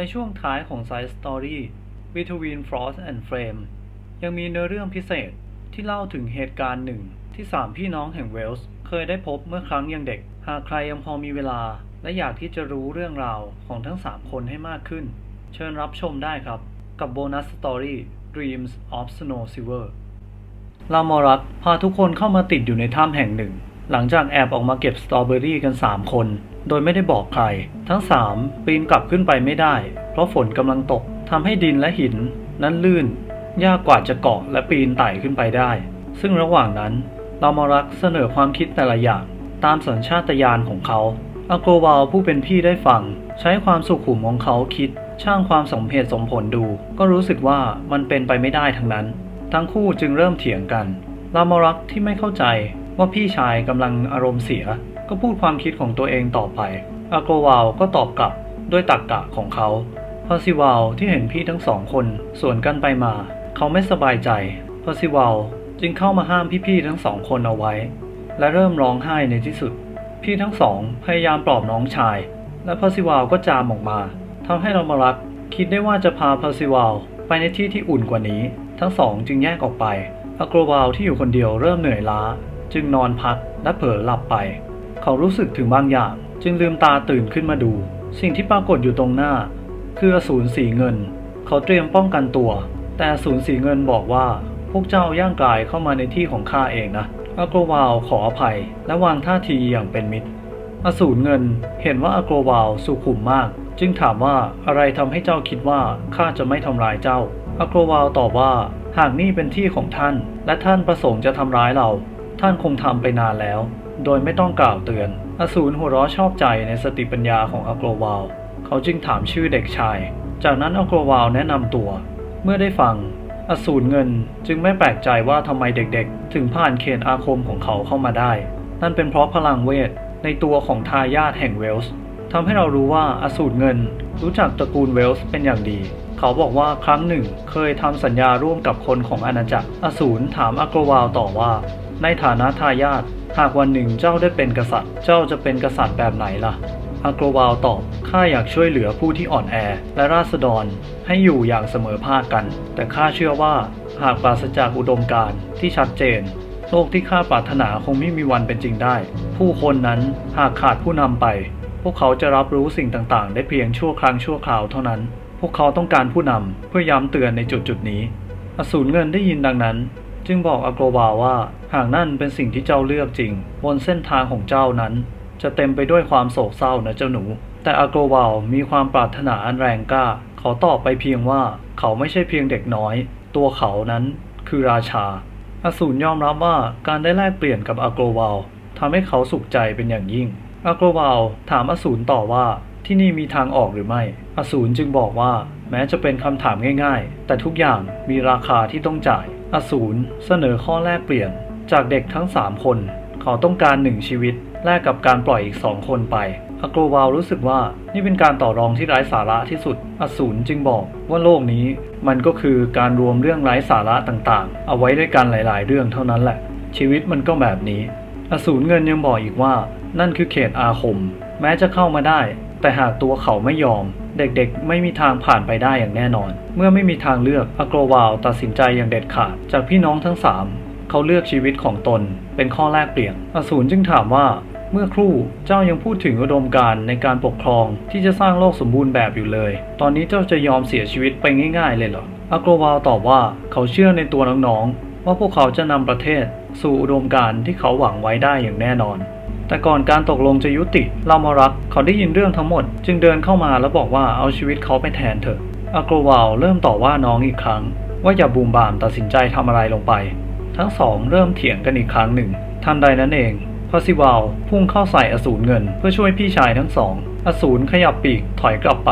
ในช่วงท้ายของ Side Story Between Frost and Flame ยังมีเนื้อเรื่องพิเศษที่เล่าถึงเหตุการณ์หนึ่ง ที่สามพี่น้องแห่งเวลส์เคยได้พบเมื่อครั้งยังเด็ก หากใครยังพอมีเวลา และอยากที่จะรู้เรื่องราวของทั้ง 3 คนให้มากขึ้น เชิญรับชมได้ครับ กับโบนัสสตอรี่ Dreams of Snow Silver ลามอรักพาทุกคนเข้ามาติดอยู่ในถ้ำแห่งหนึ่ง หลังจากแอบออกมาเก็บสตรอเบอรี่กัน 3 คน โดยไม่ได้บอกใคร ทั้ง 3 ปีนกลับขึ้นไปไม่ได้ เพราะฝนกำลังตกทำให้ดินและหิน นั้นลื่น ยากกว่าจะเกาะและปีนไต่ขึ้นไปได้ ซึ่งระหว่างนั้นลามอรักเสนอความคิดแต่ละอย่าง ตามสัญชาตญาณของเขาอาโกวาลผู้เป็นพี่ได้ฟัง ใช้ความสุขุมของเขาคิด ช่างความสมเหตุสมผลดู ก็รู้สึกว่ามันเป็นไปไม่ได้ทั้งนั้น ทั้งคู่จึงเริ่มเถียงกันลามอรักที่ไม่เข้าใจว่าพี่ชายกำลังอารมณ์เสีย ก็พูดความคิดของตัวเองต่อไป อาโกวาลก็ตอบกลับด้วยตรกกะของเขาพาซิวาลที่เห็นพี่ทั้งสองคนสวนกันไปมา เขาไม่สบายใจพาซิวาลจึงเข้ามาห้ามพี่ๆทั้งสองคนเอาไว้ และเริ่มร้องไห้ในที่สุด พี่ทั้งสองพยายามปลอบน้องชาย และพาซิวาลก็จามออกมาทำให้ลามอรักคิดได้ว่าจะพาพาซิวาลไปในที่ที่อุ่นกว่านี้ ทั้งสองจึงแยกออกไปอโกรวาลที่อยู่คนเดียวเริ่มเหนื่อยล้า จึงนอนพักและเผลอหลับไป เขารู้สึกถึงบางอย่าง จึงลืมตาตื่นขึ้นมาดู สิ่งที่ปรากฏอยู่ตรงหน้า คืออสูรสีเงิน เขาเตรียมป้องกันตัว แต่อสูรสีเงินบอกว่า พวกเจ้าย่างกายเข้ามาในที่ของข้าเองนะอาโกรวาลขออภัย และวางท่าทีอย่างเป็นมิตร อสูรเงินเห็นว่าอาโกรวาลสุขุมมาก จึงถามว่าอะไรทำให้เจ้าคิดว่าข้าจะไม่ทำร้ายเจ้าอาโกรวาลตอบว่าหากนี่เป็นที่ของท่าน และท่านประสงค์จะทำร้ายเรา ท่านคงทำไปนานแล้ว โดยไม่ต้องกล่าวเตือน อสูรหัวเราะชอบใจในสติปัญญาของอาโกรวาล เขาจึงถามชื่อเด็กชาย จากนั้นอาโกรวาลแนะนำตัว เมื่อได้ฟัง อสูรเงินจึงไม่แปลกใจว่าทำไมเด็กๆ ถึงผ่านเขตอาคมของเขาเข้ามาได้ นั่นเป็นเพราะพลังเวทในตัวของทายาทแห่งเวลส์ทำให้เรารู้ว่าอสูรเงิน รู้จักตระกูลเวลส์เป็นอย่างดี เขาบอกว่าครั้งหนึ่งเคยทำสัญญาร่วมกับคนของอาณาจักร อสูรถามอาโกรวาลต่อว่า ในฐานะทายาท หากวันหนึ่งเจ้าได้เป็นกษัตริย์ เจ้าจะเป็นกษัตริย์แบบไหนล่ะอากรวาลตอบ ข้าอยากช่วยเหลือผู้ที่อ่อนแอ และราษฎร ให้อยู่อย่างเสมอภาคกัน แต่ข้าเชื่อว่า หากปราศจากอุดมการณ์ที่ชัดเจน โลกที่ข้าปรารถนาคงไม่มีวันเป็นจริงได้ ผู้คนนั้นหากขาดผู้นำไป พวกเขาจะรับรู้สิ่งต่างๆ ได้เพียงชั่วครั้งชั่วคราวเท่านั้น พวกเขาต้องการผู้นำเพื่อย้ำเตือนในจุดจุดนี้ อสูรเงินได้ยินดังนั้น จึงบอกอาโกรวาว่า หากนั่นเป็นสิ่งที่เจ้าเลือกจริง บนเส้นทางของเจ้านั้น จะเต็มไปด้วยความโศกเศร้านะเจ้าหนู แต่อาโกรวาลมีความปรารถนาอันแรงกล้า เขาตอบไปเพียงว่าเขาไม่ใช่เพียงเด็กน้อย ตัวเขานั้นคือราชา อสูรยอมรับว่าการได้แลกเปลี่ยนกับอาโกรวาลทำให้เขาสุขใจเป็นอย่างยิ่งอาโกรวาลถามอสูรต่อว่าที่นี่มีทางออกหรือไม่ อสูรจึงบอกว่า แม้จะเป็นคำถามง่าย ๆ แต่ทุกอย่างมีราคาที่ต้องจ่าย อสูรเสนอข้อแลกเปลี่ยน จากเด็กทั้ง 3 คน เขาต้องการหนึ่งชีวิต แลกกับการปล่อยอีกสองคนไปอาโกรวาลรู้สึกว่านี่เป็นการต่อรองที่ไร้สาระที่สุด อสูรจึงบอกว่าโลกนี้มันก็คือการรวมเรื่องไร้สาระต่างๆ เอาไว้ด้วยกันหลาย ๆ เรื่องเท่านั้นแหละ ชีวิตมันก็แบบนี้ อสูรเงินยังบอกอีกว่า นั่นคือเขตอาคม แม้จะเข้ามาได้ แต่หากตัวเขาไม่ยอม เด็กๆ ไม่มีทางผ่านไปได้อย่างแน่นอน เมื่อไม่มีทางเลือกอโกรวาลตัดสินใจอย่างเด็ดขาด จากพี่น้องทั้งสามเขาเลือกชีวิตของตน เป็นข้อแลกเปลี่ยนอสูรจึงถามว่าเมื่อครู่เจ้ายังพูดถึงอุดมการณ์ในการปกครองที่จะสร้างโลกสมบูรณ์แบบอยู่เลย ตอนนี้เจ้าจะยอมเสียชีวิตไปง่ายๆ เลยเหรออโกรวาลตอบว่าเขาเชื่อในตัวน้องๆ ว่าพวกเขาจะนำประเทศ สู่อุดมการณ์ที่เขาหวังไว้ได้อย่างแน่นอน แต่ก่อนการตกลงจะยุติลามอรักเขาได้ยินเรื่องทั้งหมด จึงเดินเข้ามาแล้วบอกว่าเอาชีวิตเขาไปแทนเถอะอากรวาลเริ่มต่อว่าน้องอีกครั้ง ว่าอย่าบูมบามตัดสินใจทำอะไรลงไป ทั้งสองเริ่มเถียงกันอีกครั้งหนึ่ง ทันใดนั้นเองพาซิวาลพุ่งเข้าใส่อสูรเงิน เพื่อช่วยพี่ชายทั้งสอง อสูรขยับปีกถอยกลับไป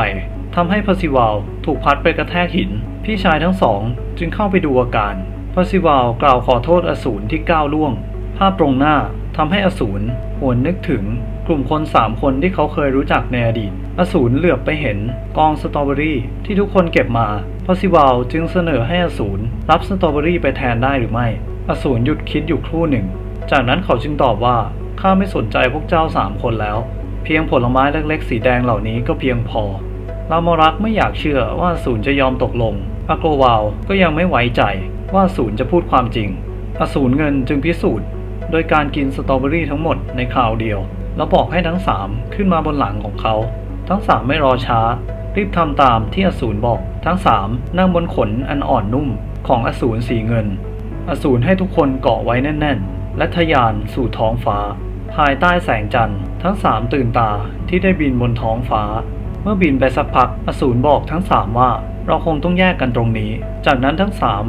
ทำให้พาซิวาลถูกพัดไปกระแทกหิน พี่ชายทั้งสองจึงเข้าไปดูอาการพาซิวาลกล่าวขอโทษอสูรที่ก้าวล่วง ภาพตรงหน้า ทำให้อสูรหวนนึกถึงกลุ่มคนสามคนที่เขาเคยรู้จักในอดีต อสูรเหลือบไปเห็นกองสตรอเบอรี่ที่ทุกคนเก็บมาพาซิวาลจึงเสนอให้อสูรรับสตรอเบอรี่ไปแทนได้หรือไม่ อสูรหยุดคิดอยู่ครู่หนึ่ง จากนั้นเขาจึงตอบว่าข้าไม่สนใจพวกเจ้าสามคนแล้ว เพียงผลไม้เล็กๆ สีแดงเหล่านี้ก็เพียงพอลามรักไม่อยากเชื่อว่าอสูรจะยอมตกลงอาโกวาวก็ยังไม่ไว้ใจว่าอสูรจะพูดความจริงอสูรเงินจึงพิสูจน์ โดยการกินสตรอเบอรี่ทั้งหมดในคราวเดียว แล้วบอกให้ทั้งสามขึ้นมาบนหลังของเขา ทั้งสามไม่รอช้า รีบทำตามที่อสูรบอก ทั้งสามนั่งบนขนอันอ่อนนุ่มของอสูรสีเงิน อสูรให้ทุกคนเกาะไว้แน่น ๆ และทะยานสู่ท้องฟ้า ภายใต้แสงจันทร์ ทั้งสามตื่นตาที่ได้บินบนท้องฟ้า เมื่อบินไปสักพักอสูรบอกทั้งสามว่าเราคงต้องแยกกันตรงนี้ จากนั้นทั้งสาม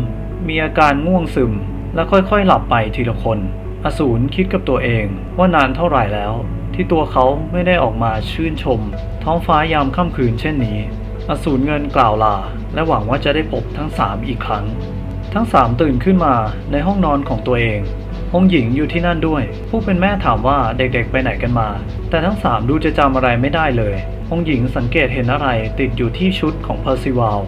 มีอาการง่วงซึมและค่อยๆ หลับไปทีละคน อสูรคิดกับตัวเองว่านานเท่าไหร่แล้ว ที่ตัวเขาไม่ได้ออกมาชื่นชม ท้องฟ้ายามค่ำคืนเช่นนี้ อสูรเงินกล่าวลา และหวังว่าจะได้พบทั้งสามอีกครั้ง ทั้งสามตื่นขึ้นมาในห้องนอนของตัวเององหญิงอยู่ที่นั่นด้วย ผู้เป็นแม่ถามว่าเด็กๆไปไหนกันมา แต่ทั้งสามดูจะจำอะไรไม่ได้เลยองหญิงสังเกตเห็นอะไรติดอยู่ที่ชุดของเพอร์ซิวาล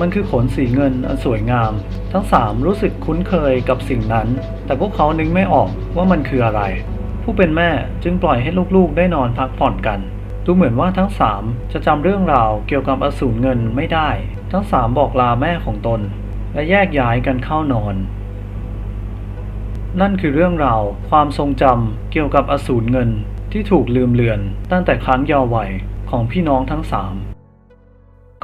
มันคือขนสีเงินอันสวยงาม ทั้งสามรู้สึกคุ้นเคยกับสิ่งนั้น แต่พวกเขานึกไม่ออกว่ามันคืออะไร ผู้เป็นแม่จึงปล่อยให้ลูกๆได้นอนพักผ่อนกัน ดูเหมือนว่าทั้งสามจะจำเรื่องราวเกี่ยวกับอสูรเงินไม่ได้ ทั้งสามบอกลาแม่ของตน และแยกย้ายกันเข้านอน นั่นคือเรื่องราวความทรงจำเกี่ยวกับอสูรเงินที่ถูกลืมเลือนตั้งแต่ครั้งเยาว์วัยของพี่น้องทั้งสาม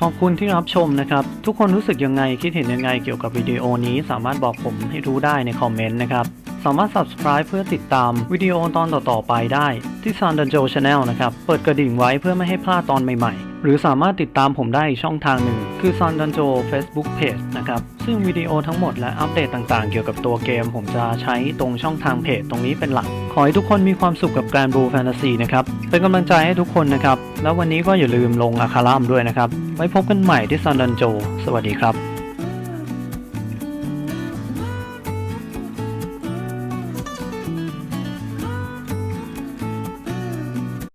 ขอบคุณที่รับชมนะครับ ทุกคนรู้สึกยังไงคิดเห็นยังไงเกี่ยวกับวิดีโอนี้สามารถบอกผมให้รู้ได้ในคอมเมนต์นะครับ สามารถ subscribe เพื่อติดตามวิดีโอตอนต่อๆไปได้ที่ San d a n j o Channel นะครับ เปิดกระดิ่งไว้เพื่อไม่ให้พลาดตอนใหม่ๆ หรือสามารถติดตามผมได้ช่องทางหนึ่ง คือ San d a n j o Facebook Page นะครับ ซึ่งวิดีโอทั้งหมดและอัปเดตต่างๆ เกี่ยวกับตัวเกม ผมจะใช้ตรงช่องทางเพจตรงนี้เป็นหลัก ขอให้ทุกคนมีความสุขกับการบูแฟนตาซีนะครับ เป็นกำลังใจให้ทุกคนนะครับ แล้ววันนี้ก็อย่าลืมลงอาคาลามด้วยนะครับ ไว้พบกันใหม่ที่ San d a n j o สวัสดีครับ